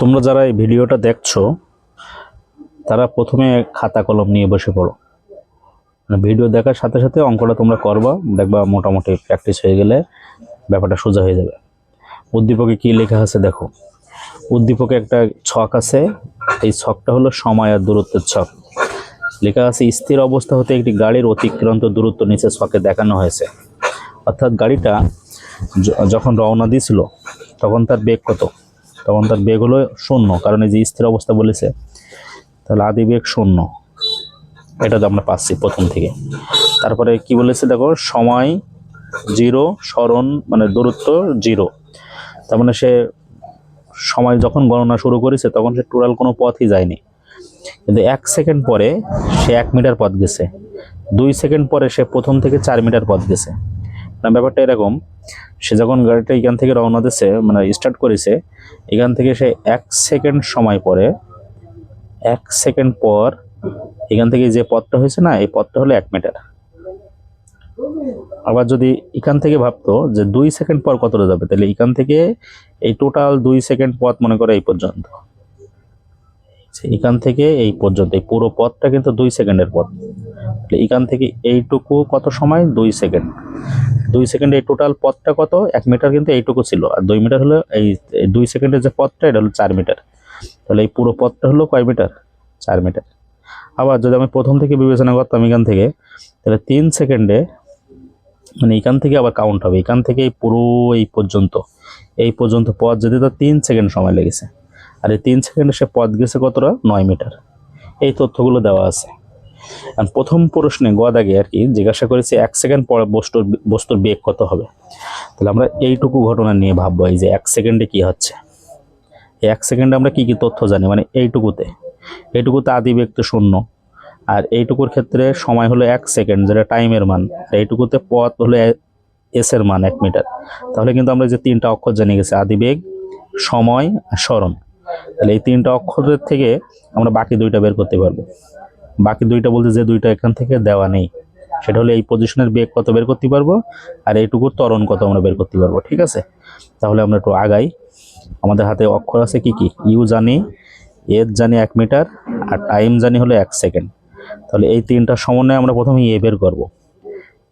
তোমরা যারা এই ভিডিওটা দেখছ, তারা প্রথমে খাতা কলম নিয়ে বসে পড়ো। মানে ভিডিও দেখার সাথে সাথে অঙ্কটা তোমরা করবা, দেখবা মোটামুটি প্র্যাকটিস হয়ে গেলে ব্যাপারটা সোজা হয়ে যাবে। উদ্দীপকে কি লেখা আছে দেখো। উদ্দীপকে একটা ছক আছে, এই ছকটা হলো সময় আর দূরত্বের ছক। লেখা আছে, স্থির অবস্থা হতে একটি গাড়ির অতিক্রান্ত দূরত্ব নিচে ছকে দেখানো হয়েছে। অর্থাৎ গাড়িটা যখন রওনা দিয়েছিল তখন তার বেগ কত? তখন তার বেগ হলো শূন্য, কারণ এই যে স্থির অবস্থা বলেছে, তাহলে আদি বেগ শূন্য। এটা তো আমরা পাচ্ছি প্রথম থেকে। তারপরে কি বলেছে দেখো, সময় জিরো, স্মরণ মানে দূরত্ব জিরো। তার মানে সে সময় যখন গণনা শুরু করেছে, তখন সে টোটাল কোনো পথই যায়নি। কিন্তু এক সেকেন্ড পরে সে এক মিটার পথ গেছে। দুই সেকেন্ড পরে সে প্রথম থেকে চার মিটার পথ গেছে। না, ব্যাপারটা এরকম, সে যখন গাড়িটা এখান থেকে রওনা দিছে মানে স্টার্ট করেছে, এখান থেকে সে এক সেকেন্ড সময় পরে, এক সেকেন্ড পর এখান থেকে যে পথটা হয়েছে না, এই পথটা হলো এক মিটার আবার যদি এখান থেকে ভাবতো যে দুই সেকেন্ড পর কতটা যাবে, তাহলে এখান থেকে এই টোটাল দুই সেকেন্ড পথ মনে করে এই পর্যন্ত। এখান থেকে এই পর্যন্ত, এই পুরো পথটা কিন্তু দুই সেকেন্ডের পথ। তাহলে এখান থেকে এইটুকু কত সময়? দুই সেকেন্ড। দুই সেকেন্ডে এই টোটাল পথটা কত? এক মিটার কিন্তু এইটুকু ছিল। আর দুই মিটার হলো এই দুই সেকেন্ডের যে পথটা, এটা হলো চার মিটার তাহলে এই পুরো পথটা হলো কয় মিটার চার মিটার আবার যদি আমি প্রথম থেকে বিবেচনা করতাম এখান থেকে, তাহলে তিন সেকেন্ডে মানে এখান থেকে আবার কাউন্ট হবে। এখান থেকে পুরো এই পর্যন্ত এই পর্যন্ত পথ যেতে তার তিন সেকেন্ড সময় লেগেছে। আর এই তিন সেকেন্ডে সে পথ গেছে কতটা? নয় মিটার। এই তথ্যগুলো দেওয়া আছে। প্রথম প্রশ্নে গোয়াদাগে আর কি জিজ্ঞাসা করেছে এক সেকেন্ড পরে বস্তুর বস্তুর বেগ কত হবে? তাহলে আমরা এইটুকু ঘটনা নিয়ে ভাববো, এই যে এক সেকেন্ডে কি হচ্ছে? এক সেকেন্ডে আমরা কি কি তথ্য জানি? মানে এইটুকুতে। এইটুকুতে আদি বেগ তো শূন্য। আর এইটুকুর ক্ষেত্রে সময় হলো এক সেকেন্ড, যেটা টাইমের মান। আর এইটুকুতে পথ হলো এস এর মান এক মিটার। তাহলে কিন্তু আমরা যে তিনটা অক্ষর জানিয়ে গেছি আদিবেগ সময় আর স্মরণ তাহলে এই তিনটা অক্ষরের থেকে আমরা বাকি দুইটা বের করতে পারব। বাকি দুইটা বলতে যে দুইটা এখান থেকে দেওয়া নেই, সেটা হলো এই পজিশনের বেগ কত বের করতে পারব আর এইটুকুর ত্বরণ কত আমরা বের করতে পারব, ঠিক আছে? তাহলে আমরা একটু আগাই। আমাদের হাতে অক্ষর আছে কি কি? ইউ জানি এর জানি এক মিটার, আর টাইম জানি হলো এক সেকেন্ড। তাহলে এই তিনটা সমন্বয়ে আমরা প্রথমে এ বের করব।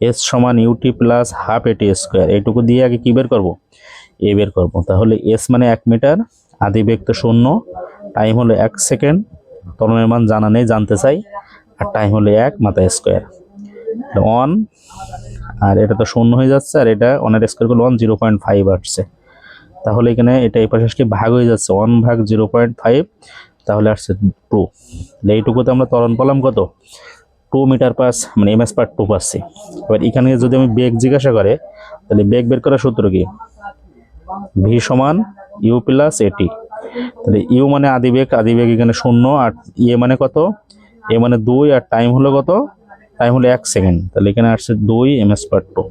এস সমান U T plus half A T square, এইটুকু দিয়ে আগে কী বের করব? এ বের করব। তাহলে এস মানে এক মিটার আদি বেগ তো শূন্য। টাইম হলো এক সেকেন্ড। তরণের মান জানা নেই, জানতে চাই। আর টাইম হলো এক, মাথা স্কোয়ার ওয়ান আর এটা তো শূন্য হয়ে যাচ্ছে, আর এটা ওয়ানের স্কোয়ার করলে ওয়ান জিরো পয়েন্ট ফাইভ আসছে। তাহলে এখানে এটা এই পাশে ভাগ হয়ে যাচ্ছে? ওয়ান ভাগ জিরো পয়েন্ট ফাইভ তাহলে আসছে টু এইটুকুতে আমরা ত্বরণ পেলাম কত? টু মিটার পাস মানে এম এস পার টু পাচ্ছি। এবার এখানে যদি আমি বেগ জিজ্ঞাসা করে, তাহলে বেগ বের করার সূত্র কি? ভি সমান ইউ প্লাস এটি তাহলে ইউ মানে আদিবেগ আদিবেগ এখানে শূন্য, আর ইয়ে মানে কত? এ মানে দুই, আর টাইম হলো কত? টাইম হলো এক সেকেন্ড তাহলে এখানে আসছে দুই এম এস পার টু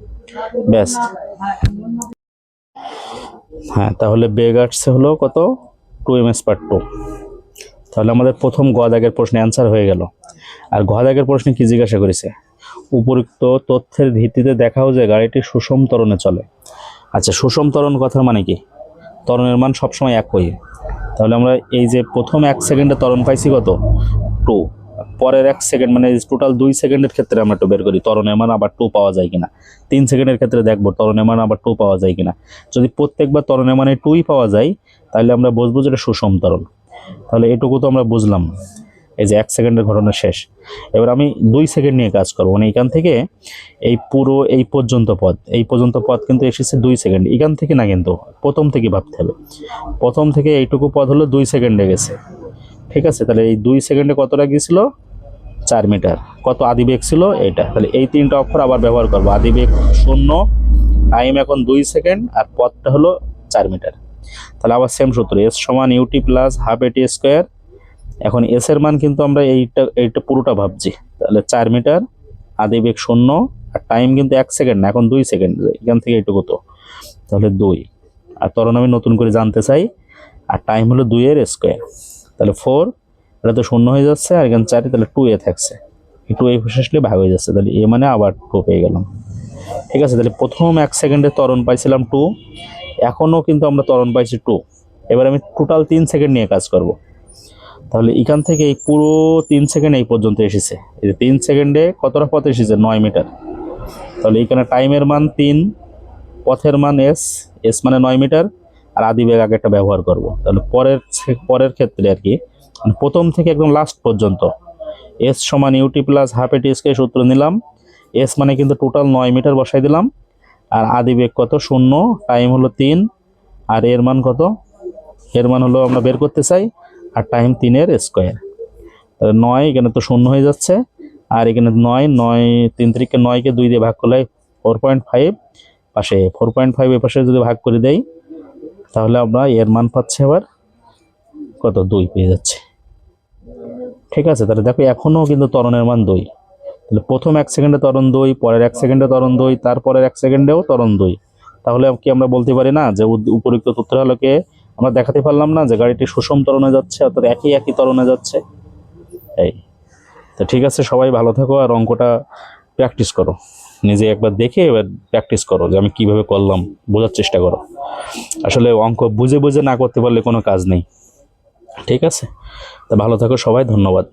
ব্যাস। হ্যাঁ তাহলে বেগ আসছে হলো কত? Two M S per two তাহলে আমাদের প্রথম গদাগের প্রশ্নে অ্যান্সার হয়ে গেল। আর গদাগের প্রশ্নে কি জিজ্ঞাসা করেছে? উপরোক্ত তথ্যের ভিত্তিতে দেখাও যে গাড়িটি সুষম তরণে চলে। আচ্ছা সুষম ত্বরণ কথার মানে কি? ত্বরণের মান সবসময় একই। তাহলে আমরা এই যে প্রথম এক সেকেন্ডে ত্বরণ পাইছি কত? টু পরের এক সেকেন্ড মানে টোটাল দুই সেকেন্ডের ক্ষেত্রে আমরা একটু বের করি, ত্বরণের মান আবার টু পাওয়া যায় কিনা? তিন সেকেন্ডের ক্ষেত্রে দেখব, ত্বরণের মান আবার টু পাওয়া যায় কিনা? যদি প্রত্যেকবার ত্বরণের মানে টুই পাওয়া যায়, তাহলে আমরা বুঝব যে এটা সুষম ত্বরণ। তাহলে এটুকু তো আমরা বুঝলাম। এই যে এক সেকেন্ডের ঘটনা শেষ। এবার আমি দুই সেকেন্ড নিয়ে কাজ করব। মানে এখান থেকে এই পুরো, এই পর্যন্ত পথ, এই পর্যন্ত পথ কিন্তু এসেছে দুই সেকেন্ড। এখান থেকে না কিন্তু, প্রথম থেকে ভাবতে হবে। প্রথম থেকে এইটুকু পথ হলো দুই সেকেন্ডে গেছে। ঠিক আছে? তাহলে এই দুই সেকেন্ডে কতটা গিয়েছিল? চার মিটার। কত আদিবেগ ছিল? এটা তাহলে এই তিনটা অক্ষর আবার ব্যবহার করব। আদিবেগ শূন্য, টাইম এখন দুই সেকেন্ড, আর পথটা হলো চার মিটার। তাহলে আবার সেম সূত্র এস সমান U T plus half A T square এখন এস এর মান কিন্তু আমরা এইটা এইটা পুরোটা ভাবছি। তাহলে চার মিটার, আদি বেগ শূন্য, আর টাইম কিন্তু এক সেকেন্ড না, এখন দুই সেকেন্ড এখান থেকে এইটুকু তো। তাহলে দুই। আর তরণ আমি নতুন করে জানতে চাই, আর টাইম হলো দুইয়ের স্কোয়ার তাহলে ফোর এটা তো শূন্য হয়ে যাচ্ছে, আর এখানে চারই, তাহলে টু এ থাকছে। টু এ আসলে ভাগ হয়ে যাচ্ছে। তাহলে এ মানে আবার টু পেয়ে গেলাম। ঠিক আছে, তাহলে প্রথম এক সেকেন্ডে ত্বরণ পাইছিলাম টু এখনও কিন্তু আমরা তরণ পাইছি টু এবার আমি টোটাল তিন সেকেন্ড নিয়ে কাজ করব। তাহলে এখান থেকে এই পুরো তিন সেকেন্ড এই পর্যন্ত এসেছে। এই যে তিন সেকেন্ডে কতটা পথ এসেছে? নয় মিটার তাহলে এখানে টাইমের মান তিন, পথের মান এস এস মানে নয় মিটার আর আদি বেগ আগেরটা ব্যবহার করব। তাহলে পরের পরের ক্ষেত্রে আর কি মানে প্রথম থেকে একদম লাস্ট পর্যন্ত এস সমান ইউটি প্লাস হাফ এটি স্কে সূত্র নিলাম। এস মানে কিন্তু টোটাল নয় মিটার বসাই দিলাম। আর আদি বেগ কত? শূন্য। টাইম হলো তিন। আর এর মান কত? এর মান হলো আমরা বের করতে চাই আর টাইম তিনের স্কোয়ার তাহলে নয় এখানে তো শূন্য হয়ে যাচ্ছে। আর এখানে নয় নয়, তিন তারিখে নয়কে দুই দিয়ে ভাগ করলে ফোর পয়েন্ট ফাইভ পাশে ফোর পয়েন্ট ফাইভ এ পাশে যদি ভাগ করে দেই, তাহলে আমরা এর মান পাচ্ছি আবার কত? দুই পেয়ে যাচ্ছে। ঠিক আছে, তাহলে দেখো এখনও কিন্তু তরণের মান দুই। তাহলে প্রথম এক সেকেন্ডে তরণ দুই, পরের এক সেকেন্ডে তরণ দুই, তারপরের এক সেকেন্ডেও তরণ দুই। তাহলে কি আমরা বলতে পারি না যে উদ- তথ্য আলোকে আমরা দেখাতে পারলাম না যে গাড়িটি সুষম তরণে যাচ্ছে, অর্থাৎ একই একই তরণে যাচ্ছে। এই। তো ঠিক আছে, সবাই ভালো থাকো আর অঙ্কটা প্র্যাকটিস করো। নিজে একবার দেখে এবার প্র্যাকটিস করো যে আমি কীভাবে করলাম, বোঝার চেষ্টা করো। আসলে অঙ্ক বুঝে বুঝে না করতে পারলে কোনো কাজ নেই। ঠিক আছে? তা ভালো থাকো সবাই, ধন্যবাদ।